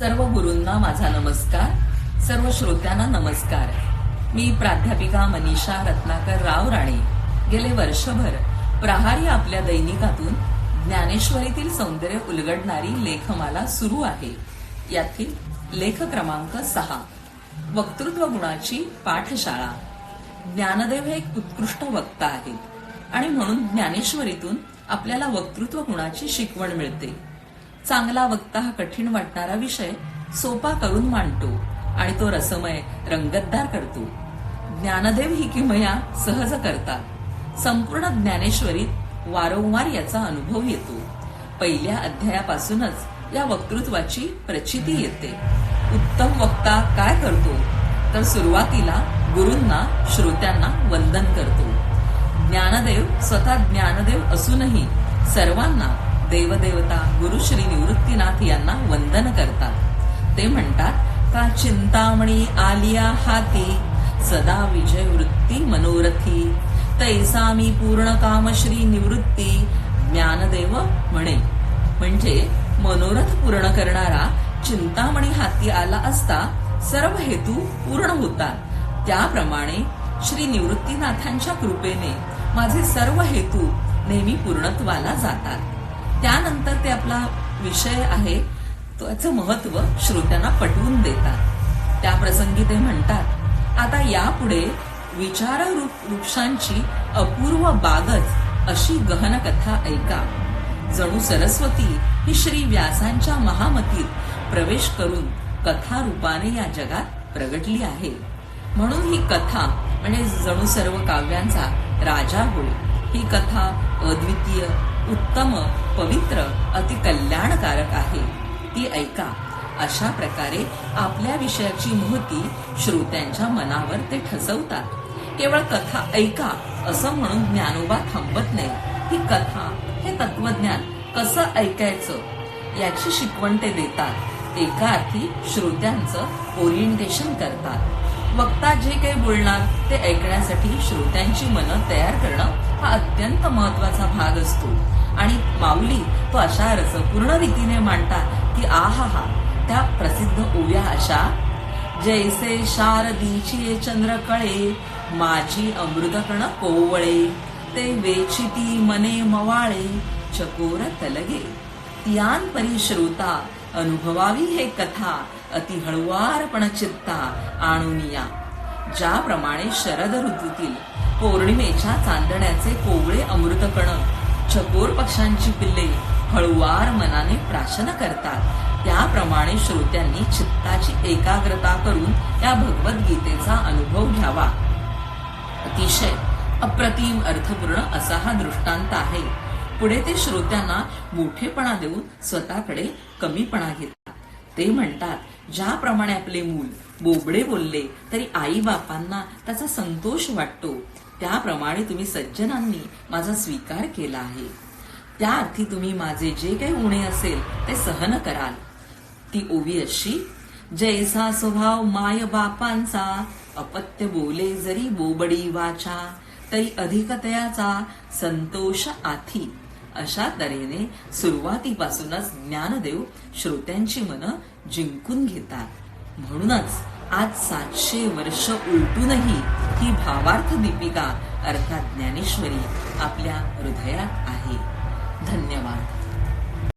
सर्व गुरूंना माझा नमस्कार. सर्व श्रोत्यांना नमस्कार. मी प्राध्यापिका मनीषा रत्नाकर राव राणे. गेले वर्षभर प्रहारी आपल्या दैनिकातून ज्ञानेश्वरीतील सौंदर्य उलगडणारी लेखमाला सुरू आहे. यातील लेख क्रमांक सहा. वक्तृत्व गुणाची पाठशाळा. ज्ञानदेव हे एक उत्कृष्ट वक्ता आहेत आणि म्हणून ज्ञानेश्वरीतून आपल्याला वक्तृत्व गुणाची शिकवण मिळते. चांगला वक्ता हा कठीण वाटणारा विषय सोपा करून मांडतो आणि तो रसमय रंगतदार करतो. ज्ञानदेव ही किमया सहज करतात संपूर्ण ज्ञानेश्वरीत वारंवार याचा अनुभव येतो. पहिल्या अध्यायापासूनच या वक्तृत्वाची प्रचिती येते. उत्तम वक्ता काय करतो? तर सुरुवातीला गुरूंना श्रोत्यांना वंदन करतो. ज्ञानदेव स्वतः ज्ञानदेव असूनही सर्वांना देवदेवता गुरु श्री निवृत्तीनाथ यांना वंदन करतात. ते म्हणतात का चिंतामणी आलिया हाती? सदा विजय वृत्ती मनोरथी. तैसा मी पूर्ण काम श्री निवृत्ती. ज्ञानदेव म्हणे. म्हणजे मनोरथ पूर्ण करणारा चिंतामणी हाती आला असता सर्व हेतू पूर्ण होतात. त्याप्रमाणे श्री निवृत्तीनाथांच्या कृपेने माझे सर्व हेतू नेहमी पूर्णत्वाला जातात. त्यानंतर ते आपला विषय आहे त्याचं महत्त्व श्रोत्यांना पटवून देतात. त्या प्रसंगी ते म्हणतात आता यापुढे विचार वृक्षांची अपूर्व बागच अशी गहन कथा ऐका. जणू सरस्वती ही श्री व्यासांच्या महामतीत प्रवेश करून कथा रूपाने या जगात प्रगटली आहे. म्हणून ही कथा म्हणजे जणू सर्व काव्यांचा राजा होय. ही कथा अद्वितीय उत्तम पवित्र अति कल्याणकारक आहे. ती ऐका अशा प्रकारे आपल्या विषयाची महती श्रोत्यांच्या मनावर ते ठसवतात. केवळ कथा ऐका असं म्हणून ज्ञानोबा थांबत नाही. ही कथा हे तत्वज्ञान कसं ऐकायचं? याची शिकवण ते देतात. एका अर्थी श्रोत्यांचं ओरिएंटेशन करतात. वक्ता जे काही बोलणार ते ऐकण्यासाठी श्रोत्यांची मनं तयार करणं हा अत्यंत महत्त्वाचा भाग असतो. आणि माऊली तो अशा रसपूर्ण रीतीने मांडतात की आहा हा त्या प्रसिद्ध ओव्या अशा. जैसे शारदीची चंद्र कळे माझी अमृतकण कोवळे. ते वेचिती मने मवाळे चकोर तलगे. तियान परी श्रोता अनुभवावी हे कथा अति हळुवारपण चित्ता आणूनिया ज्याप्रमाणे शरद ऋतूतील पौर्णिमेच्या चांदण्याचे कोवळे अमृतकण चकोर पक्षांची पिल्ले हळुवार मनाने प्राशन करतात. त्याप्रमाणे श्रोत्यांनी चित्ताची एकाग्रता करून या भगवद्गीतेचा अनुभव घ्यावा. अतिशय अप्रतिम अर्थपूर्ण असा हा दृष्टांत आहे. पुढे ते श्रोत्यांना मोठेपणा देऊन स्वतःकडे कमीपणा घेत ते म्हणतात ज्याप्रमाणे आपले मूल बोबडे बोलले तरी आई बापांना त्याचा संतोष वाटतो. त्याप्रमाणे तुम्ही सज्जनांनी माझा स्वीकार केला आहे. त्या अर्थी तुम्ही माझे जे काही उणे असेल ते सहन कराल. ती ओवी अशी जैसा स्वभाव माय बापांचा अपत्य बोले जरी बोबडी वाचा तरी अधिकतयाचा संतोष आथी. अशा तऱ्हेने सुरुवातीपासूनच ज्ञानदेव श्रोत्यांची मनं जिंकून घेतात. म्हणूनच आज सातशे वर्ष उलटूनही ही भावार्थ दीपिका अर्थात ज्ञानेश्वरी आपल्या हृदयात आहे. धन्यवाद.